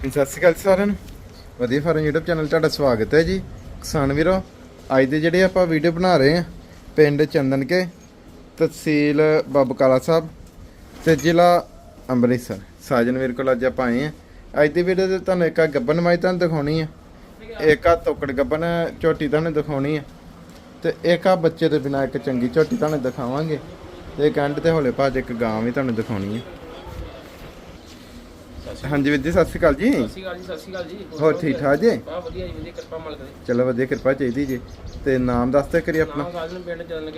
ਸਤਿ ਸ਼੍ਰੀ ਅਕਾਲ ਸਾਰਿਆਂ ਨੂੰ। ਵਧੀਆ ਫਾਰਮ YouTube ਚੈਨਲ ਤੁਹਾਡਾ ਸਵਾਗਤ ਹੈ ਜੀ। ਕਿਸਾਨ ਵੀਰੋ, ਅੱਜ ਦੇ ਜਿਹੜੇ ਆਪਾਂ ਵੀਡੀਓ ਬਣਾ ਰਹੇ ਆ ਪਿੰਡ ਚੰਦਨ ਕੇ ਤਹਿਸੀਲ ਬਬਕਾਲਾ ਸਾਹਿਬ ਤੇ ਜ਼ਿਲ੍ਹਾ ਅੰਮ੍ਰਿਤਸਰ। ਸਾਜਨ ਵੀਰ ਕੋਲ ਅੱਜ ਆਪਾਂ ਆਏ ਆ ਅੱਜ ਦੀ ਵੀਡੀਓ ਤੇ ਤੁਹਾਨੂੰ ਇੱਕ ਆ ਗੱਬਨ ਮਾਈ ਤੁਹਾਨੂੰ ਦਿਖਾਉਣੀ ਆ, ਇੱਕ ਆ ਤੋਕੜ ਗੱਬਨ ਝੋਟੀ ਤੁਹਾਨੂੰ ਦਿਖਾਉਣੀ ਆ ਤੇ ਇੱਕ ਆ ਬੱਚੇ ਦੇ ਬਿਨਾ ਇੱਕ ਚੰਗੀ ਝੋਟੀ ਤੁਹਾਨੂੰ ਦਿਖਾਵਾਂਗੇ ਤੇ ਇੱਕ ਐਂਡ ਤੇ ਹੌਲੇ ਭਾਜ ਇੱਕ ਗਾਂ ਵੀ ਤੁਹਾਨੂੰ ਦਿਖਾਉਣੀ ਆ। ਹਾਂਜੀ ਵੀਰ ਜੀ ਸਤਿ ਸ਼੍ਰੀ ਅਕਾਲ ਜੀ। ਸਤਿ ਸ਼੍ਰੀ ਅਕਾਲ ਜੀ ਸਤਿ ਸ਼੍ਰੀ ਅਕਾਲ ਜੀ। ਹੋਰ ਠੀਕ ਠਾਕ ਜੀ? ਬਾ ਵਧੀਆ ਜੀ ਵਧੀਆ ਕਿਰਪਾ ਮਾਲਕ ਦੀ। ਚਲੋ ਵਧੀਆ ਕਿਰਪਾ ਚਾਹੀਦੀ ਜੀ। ਤੇ ਨਾਮ ਦੱਸ ਤੇ ਕਰੀ ਆਪਣਾ। ਨਾਮ ਸਾਜਨ ਪਿੰਡ ਚੱਲਣ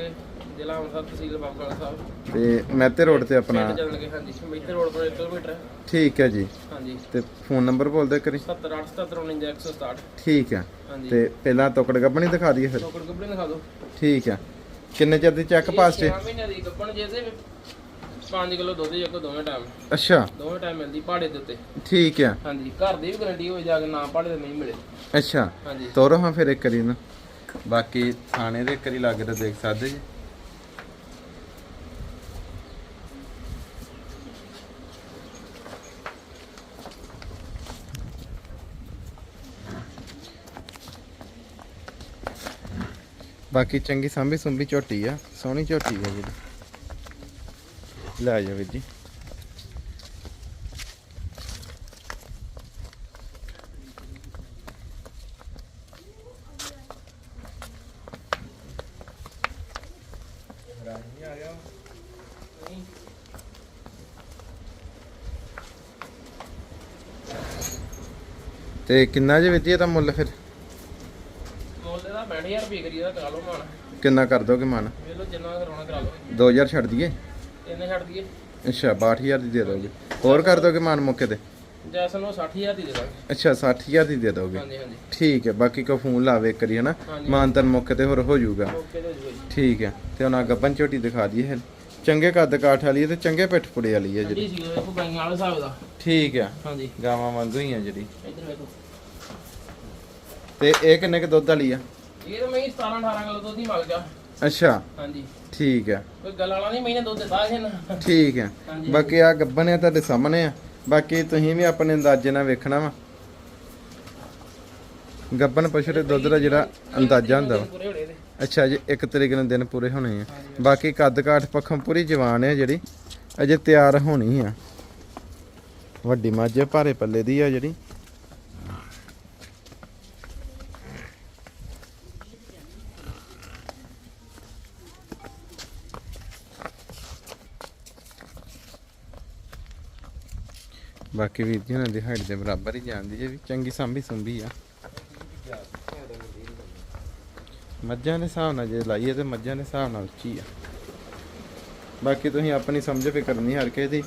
ਜ਼ਿਲ੍ਹਾ ਅੰਮ੍ਰਿਤਸਰ ਤਹਿਸੀਲ ਬਾਬੂਗੜ੍ਹ ਸਾਹਿਬ। ਤੇ ਮਹਿਤੇ ਰੋਡ ਤੇ ਆਪਣਾ। ਪਿੰਡ ਚੱਲਣ ਹਾਂਜੀ। ਮੇਤੇ ਰੋਡ ਤੋਂ 1 ਕਿਲੋਮੀਟਰ ਹੈ। ਠੀਕ ਹੈ ਜੀ। ਹਾਂਜੀ। ਤੇ ਫੋਨ ਨੰਬਰ ਬੋਲ ਦੇ ਕਰੀ 70877 ਠੀਕ ਹੈ। ਹਾਂਜੀ। ਤੇ ਪਹਿਲਾਂ ਤੋਕੜ ਗੱਬਣੀ ਦਿਖਾ ਦਈਏ ਫਿਰ। ਟੋਕੜ ਕੱਪੜੇ ਦਿਖਾ ਦਿਓ। ਠੀਕ ਹੈ। ਕਿੰਨੇ ਚਿਰ ਦੀ ਚੈੱਕ ਪਾਸ ਤੇ 6 ਮਹੀਨੇ ਦੀ ਗੱਪਣ ਜੇ ਤੇ 5 ਕਿਲੋ ਦੁੱਧ ਜੇ ਕੋ ਦੋਵੇਂ ਟਾਈਮ ਅੱਛਾ। ਦੋਵੇਂ ਟਾਈਮ ਮਿਲਦੀ ਪਹਾੜੇ ਦੇ ਉੱਤੇ। ਠੀਕ ਹੈ ਹਾਂਜੀ ਘਰ ਦੀ ਵੀ ਗਰੰਟੀ ਹੋਏ ਜਾ ਕੇ ਨਾ ਪਹਾੜੇ ਤੇ ਨਹੀਂ ਮਿਲੇ। ਅੱਛਾ। ਹਾਂਜੀ। ਤੋਰੋ ਹਾਂ ਫਿਰ ਇੱਕ ਨਾ। ਬਾਕੀ ਥਾਣੇ ਦੇ ਇੱਕ ਕਰੀ ਲੱਗ ਤੇ ਦੇਖ ਸਕਦੇ ਜੀ। ਬਾਕੀ ਚੰਗੀ ਸਾਂਭੀ ਸੁੰਭੀ ਝੋਟੀ ਆ ਸੋਹਣੀ ਝੋਟੀ ਆ ਜਿਹੜੀ ਲੈ ਜਾ ਵੀਰ ਜੀ। ਤੇ ਕਿੰਨਾ ਜੇ ਜੀ ਇਹਦਾ ਮੁੱਲ ਫਿਰ? ਮੁੱਲ ਦਾ 60000 ਰੁਪਏ ਕਰੀ ਦਾ ਕਰਾ ਲਓ ਮਾਨ ਕਿੰਨਾ ਕਰ ਦੋਗੇ ਮਨ ਵੇਖ ਲਓ ਜਿੰਨਾ ਕਰਾਉਣਾ ਕਰਾ ਲਓ। 2000 ਛੱਡ ਦਈਏ? ਇਹਨੇ ਛੱਡ ਦਈਏ। ਅੱਛਾ 62000 ਦੀ ਦੇ ਦੋਗੇ। ਹੋਰ ਕਰ ਦੋਗੇ ਮਾਨ ਮੌਕੇ ਤੇ? ਜੈਸਨ ਨੂੰ 60000 ਦੀ ਦੇ ਦਾਂਗੇ। ਅੱਛਾ 60000 ਦੀ ਦੇ ਦੋਗੇ? ਹਾਂਜੀ ਹਾਂਜੀ। ਠੀਕ ਹੈ ਬਾਕੀ ਕੋ ਫੋਨ ਲਾਵੇ ਕਰੀ ਹਨਾ। ਮਾਨਤਨ ਮੌਕੇ ਤੇ ਹੋਰ ਹੋ ਜਾਊਗਾ। ਓਕੇ ਠੀਕ ਹੈ ਤੇ ਆ ਗੱਬਨ ਝੋਟੀ ਦਿਖਾ ਦਈਏ ਫਿਰ। ਚੰਗੇ ਕੱਦ ਕਾਠ ਵਾਲੀ ਹੈ ਤੇ ਚੰਗੇ ਪਿੱਠ ਪੁੜੇ ਵਾਲੀ ਹੈ ਜਿਹੜੀ। ਠੰਡੀ ਸੀ ਵੇਖੋ ਗਾਈਆਂ ਵਾਲੇ ਹਿਸਾਬ ਦਾ। ਠੀਕ ਹੈ ਹਾਂਜੀ। ਗਾਵਾਂ ਵਾਂਗੂ ਹੀ ਆ ਜਿਹੜੀ। ਇੱਧਰ ਵੇਖੋ ਤੇ ਇਹ ਕਿੰਨੇ ਕ ਦੁੱਧ ਵਾਲੀ ਆ? ਇਹ ਤਾਂ ਮੈਂ 17 18 ਕਿਲੋ ਦੁੱਧ ਹੀ ਮੰਗ ਗਿਆ। ਅੱਛਾ। ਹਾਂਜੀ। ਠੀਕ ਹੈ। ਕੋਈ ਗੱਲ ਵਾਲਾ ਨਹੀਂ ਮਹੀਨੇ ਦੁੱਧ ਦਿੱਤਾ ਹੈ ਨਾ ਠੀਕ ਹੈ। ਹਾਂਜੀ। ਬਾਕੀ ਆ ਗੱਬਨ ਆ ਤੁਹਾਡੇ ਸਾਹਮਣੇ ਆ। ਬਾਕੀ ਤੁਸੀਂ ਵੀ ਆਪਣੇ ਅੰਦਾਜ਼ੇ ਨਾਲ ਵੇਖਣਾ ਵਾ। ਗੱਬਨ ਪਸ਼ੂ ਦੇ ਦੁੱਧ ਦਾ ਜਿਹੜਾ ਅੰਦਾਜ਼ਾ ਹੁੰਦਾ ਵਾ। ਪੂਰੇ ਹੋਣੇ ਇਹਦੇ ਅੱਛਾ ਜੀ ਇੱਕ ਤਰੀਕੇ ਨਾਲ ਦਿਨ ਪੂਰੇ ਹੋਣੇ ਆ। ਬਾਕੀ ਕੱਦ ਕਾਠ ਪੱਖੋਂ ਪੂਰੀ ਜਵਾਨ ਹੈ ਜਿਹੜੀ। ਅਜੇ ਤਿਆਰ ਹੋਣੀ ਆ। ਵੱਡੀ ਮੱਝ ਆ, ਭਾਰੇ ਪੱਲੇ ਦੀ ਆ ਜਿਹੜੀ। ਬਾਕੀ ਵੀਰ ਜੀ ਉਹਨਾਂ ਦੀ ਹਾਈਟ ਦੇ ਬਰਾਬਰ ਹੀ ਜਾਂਦੀ ਹੈ ਵੀ ਚੰਗੀ ਸਾਂਭੀ ਸੁੰਭੀ ਆ। ਮੱਝਾਂ ਦੇ ਹਿਸਾਬ ਨਾਲ ਜੇ ਲਾਈਏ ਤੇ ਮੱਝਾਂ ਦੇ ਹਿਸਾਬ ਨਾਲ ਉੱਚੀ ਆ। ਬਾਕੀ ਤੁਸੀਂ ਆਪਣੀ ਸਮਝ ਫਿਕਰ ਨਹੀਂ ਹਰ ਕਿਸੇ ਦੀ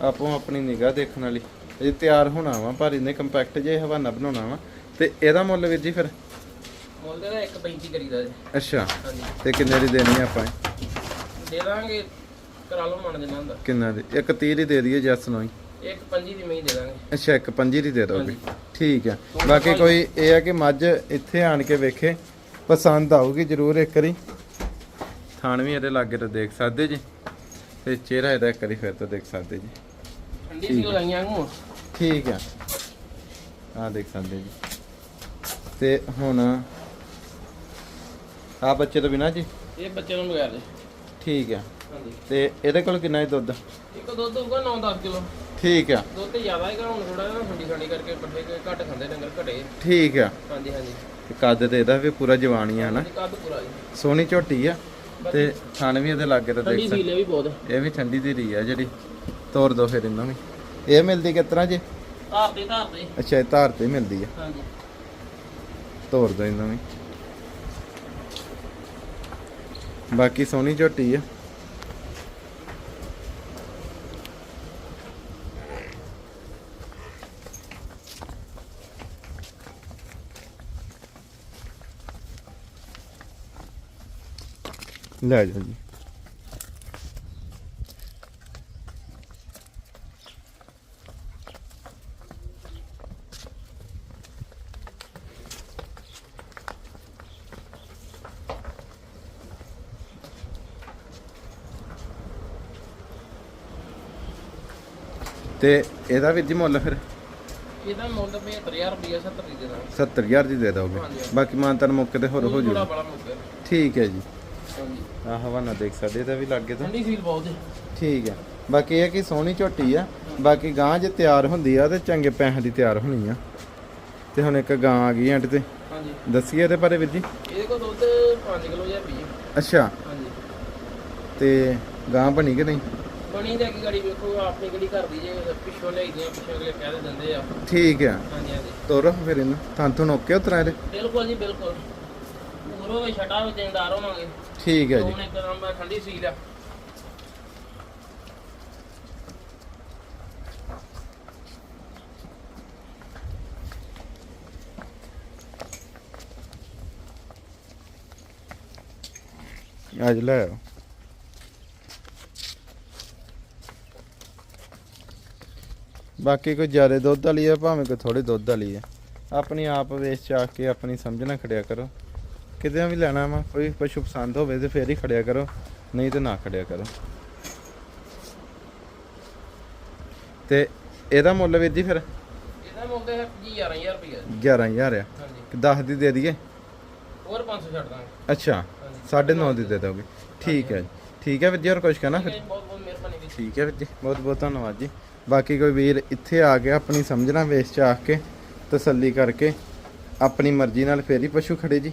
ਆਪੋ ਆਪਣੀ ਨਿਗਾਹ ਦੇਖਣ ਵਾਲੀ। ਇਹ ਤਿਆਰ ਹੋਣਾ ਵਾ ਪਰ ਇਹਨੇ ਕੰਪੈਕਟ ਜੇ ਹਵਾਨਾ ਬਣਾਉਣਾ ਵਾ। ਤੇ ਇਹਦਾ ਮੁੱਲ ਵੀਰ ਜੀ ਫਿਰ? ਮੁੱਲ ਦਾ 1.35 ਕਰੀਦਾ ਜੀ। ਅੱਛਾ। ਤੇ ਕਿੰਨੇ ਦੀ ਦੇਣੀ ਆ ਆਪਾਂ ਦੇ ਦਾਂਗੇ ਕਰਾ ਲਓ ਮਨ ਜਿੰਨਾ ਹੁੰਦਾ। ਕਿੰਨਾ ਦੀ? ਇੱਕ 30 ਦੀ ਦੇ ਦਈਏ ਜੱਸ ਨੂੰ ਹੀ। ਇੱਕ 25 ਦੀ ਮੈਂ ਹੀ ਦੇ ਦਾਂਗੇ। ਅੱਛਾ ਇੱਕ 5 ਦੀ ਦੇ ਦੋਗੇ। ਠੀਕ ਆ। ਬਾਕੀ ਕੋਈ ਇਹ ਹੈ ਕਿ ਮੱਝ ਇੱਥੇ ਆਣ ਕੇ ਵੇਖੇ ਪਸੰਦ ਆਊਗੀ ਜ਼ਰੂਰ ਇੱਕ ਵਾਰੀ। ਥਾਣ ਵੀ ਇਹਦੇ ਲਾਗੇ ਤਾਂ ਦੇਖ ਸਕਦੇ ਜੀ ਤੇ ਚਿਹਰਾ ਇਹਦਾ ਇੱਕ ਵਾਰੀ ਫਿਰ ਤੋਂ ਦੇਖ ਸਕਦੇ ਜੀ। ਠੰਡੀ ਸੀ ਗਾਈਆਂ ਨੂੰ ਠੀਕ ਆ। ਆ ਦੇਖ ਸਕਦੇ ਜੀ। ਤੇ ਹੁਣ ਆ ਬੱਚੇ ਤੋਂ ਬਿਨਾ ਜੀ? ਇਹ ਬੱਚੇ ਨੂੰ ਬਗੈਰ ਦੇ। ਠੀਕ ਆ। ਹਾਂਜੀ। ਤੇ ਇਹਦੇ ਕੋਲ ਕਿੰਨਾ ਹੈ ਦੁੱਧ? ਇੱਕ ਦੁੱਧ ਹੋਊਗਾ 9-10 ਕਿਲੋ। ਠੀਕ ਆ। ਦੁੱਧ ਤੇ ਜ਼ਿਆਦਾ ਹੈਗਾ ਹੁਣ ਥੋੜਾ ਜਿਹਾ ਠੰਡੀ ਠੰਡੀ ਕਰਕੇ ਪੱਠੇ ਘੱਟ ਖਾਂਦੇ ਡੰਗਰ ਘਟੇ। ਠੀਕ ਆ। ਹਾਂਜੀ ਹਾਂਜੀ। ਤੇ ਕੱਦ ਤੇ ਇਹਦਾ ਵੀ ਪੂਰਾ ਜਵਾਨੀ ਆ ਨਾ ਹਾਂਜੀ, ਕੱਦ ਪੂਰਾ ਜੀ। ਸੋਹਣੀ ਝੋਟੀ ਆ। ਤੇ ਥਣ ਵੀ ਇਹਦੇ ਲਾਗੇ ਤਾਂ ਦੇਖ ਸਕਦੇ। ਵੀ ਬਹੁਤ। ਇਹ ਵੀ ਠੰਡੀ ਦੀ ਰਹੀ ਆ ਜਿਹੜੀ। ਤੋਰ ਦੋ ਫਿਰ ਇਹਨਾਂ ਵੀ। ਇਹ ਮਿਲਦੀ ਤਰ੍ਹਾਂ ਜੀ? ਧਾਰ ਦੇ ਧਾਰ ਦੇ ਅੱਛਾ ਇਹ ਧਾਰ ਤੇ ਮਿਲਦੀ ਆ। ਹਾਂਜੀ। ਤੋਰ ਦੋ ਇਹਨਾਂ ਵੀ। ਬਾਕੀ ਸੋਹਣੀ ਝੋਟੀ ਆ। ਲੈ ਜਾਓ ਜੀ। ਤੇ ਇਹਦਾ ਵੀਰ ਜੀ ਮੁੱਲ ਫਿਰ? ਇਹਦਾ ਮੁੱਲ 75000 ਰੁਪਏ 70 ਦੀ ਦੇਣਾ 70000 ਦੀ ਦੇ ਦੋਗੇ। ਬਾਕੀ ਮਾਨਤਨ ਮੌਕੇ ਤੇ ਹੋਰ ਹੋ ਜੂ। ਗਿਆ ਠੀਕ ਹੈ ਜੀ। ਆਹ ਹਵਾਨਾ ਦੇਖ ਸਕਦੇ ਇਹਦਾ ਵੀ ਲੱਗੇ ਤਾਂ। ਠੰਡੀ ਫੀਲ ਬਹੁਤ ਹੈ। ਠੀਕ ਹੈ ਬਾਕੀ ਇਹ ਕਿ ਸੋਹਣੀ ਝੋਟੀ ਆ। ਬਾਕੀ ਗਾਂ ਜੇ ਤਿਆਰ ਹੁੰਦੀ ਆ ਤੇ ਚੰਗੇ ਪੈਸਿਆਂ ਦੀ ਤਿਆਰ ਹੋਣੀ ਆ। ਤੇ ਹੁਣ ਇੱਕ ਗਾਂ ਆ ਗਈ ਐਂਡ ਤੇ। ਹਾਂਜੀ। ਦੱਸੀਏ ਇਹਦੇ ਬਾਰੇ ਵੀਰ ਜੀ? ਇਹਦੇ ਕੋਲ ਦੁੱਧ 5 ਕਿਲੋ ਜਾਂ ਪੀ ਅੱਛਾ। ਹਾਂਜੀ। ਤੇ ਗਾਂ ਬਣੀ ਕਿ ਨਹੀਂ? ਬਣੀ ਤੇ ਕੀ ਗਾੜੀ ਵੇਖੋ ਆਪਣੀ ਗੜੀ ਘਰ ਦੀ ਜੇ ਪਿੱਛੋਂ ਲਿਆਈਦੀਆਂ ਪਿੱਛੋਂ ਅਗਲੇ ਕਹਿ ਦਿੰਦੇ ਆ। ਠੀਕ ਆ। ਹਾਂਜੀ ਹਾਂਜੀ। ਤੋਰੋ ਫਿਰ ਇਹਨੂੰ। ਤਾਂ ਤੁਹਾਨੂੰ ਓਕੇ ਉਤਰਾ ਇਹਦੇ? ਬਿਲਕੁਲ ਜੀ ਬਿਲਕੁਲ। ਪੂਰੋ ਵੀ ਛਟਾ ਵਿੱਚ ਦੇਣਦਾਰ ਹੋਵਾਂਗੇ। ਠੀਕ ਹੈ ਜੀ। ਹੁਣ ਇੱਕਦਮ ਠੰਡੀ ਸੀਲ ਆ ਅੱਜ ਲੈ ਆਓ। ਬਾਕੀ ਕੋਈ ਜ਼ਿਆਦਾ ਦੁੱਧ ਵਾਲੀ ਆ ਭਾਵੇਂ ਕੋਈ ਥੋੜੀ ਦੁੱਧ ਵਾਲੀ ਆ। ਆਪਣੀ ਆਪ ਵੇਚ ਚਾਕ ਕੇ ਆਪਣੀ ਸਮਝ ਨਾ ਖੜਿਆ ਕਰੋ। ਕਿਤੇ ਵੀ ਲੈਣਾ ਵਾ ਕੋਈ ਪਸ਼ੂ ਪਸੰਦ ਹੋਵੇ ਤੇ ਫੇਰ ਹੀ ਖੜਿਆ ਕਰੋ ਨਹੀਂ ਤੇ ਨਾ ਖੜਿਆ ਕਰੋ। ਤੇ ਇਹਦਾ ਮੁੱਲ ਵੀਰ ਜੀ ਫਿਰ? ਇਹਦਾ ਮੁੱਲ ਹੈ ਜੀ 11000 ਰੁਪਏ 11000 ਆ। ਹਾਂਜੀ। ਕਿ 10 ਦੀ ਦੇ ਦਈਏ? ਹੋਰ 500 ਛੱਡ ਦਾਂਗੇ। ਅੱਛਾ ਹਾਂਜੀ। 9.5 ਦੀ ਦੇ ਦੋਗੇ। ਠੀਕ ਹੈ ਠੀਕ ਹੈ ਵੀਰ ਜੀ ਹੋਰ ਕੁਝ ਕਹਿਣਾ ਫਿਰ? ਬਹੁਤ ਬਹੁਤ ਮਿਹਰਬਾਨੀ ਵੀਰ ਠੀਕ ਹੈ ਵੀਰ ਜੀ ਬਹੁਤ ਬਹੁਤ ਧੰਨਵਾਦ ਜੀ। ਬਾਕੀ ਕੋਈ ਵੀਰ ਇੱਥੇ ਆ ਗਿਆ ਆਪਣੀ ਸਮਝਣਾ ਵੇਚ ਚਾਹ ਕੇ ਤਸੱਲੀ ਕਰਕੇ ਆਪਣੀ ਮਰਜ਼ੀ ਨਾਲ ਫੇਰ ਹੀ ਪਸ਼ੂ ਖੜੇ ਜੀ।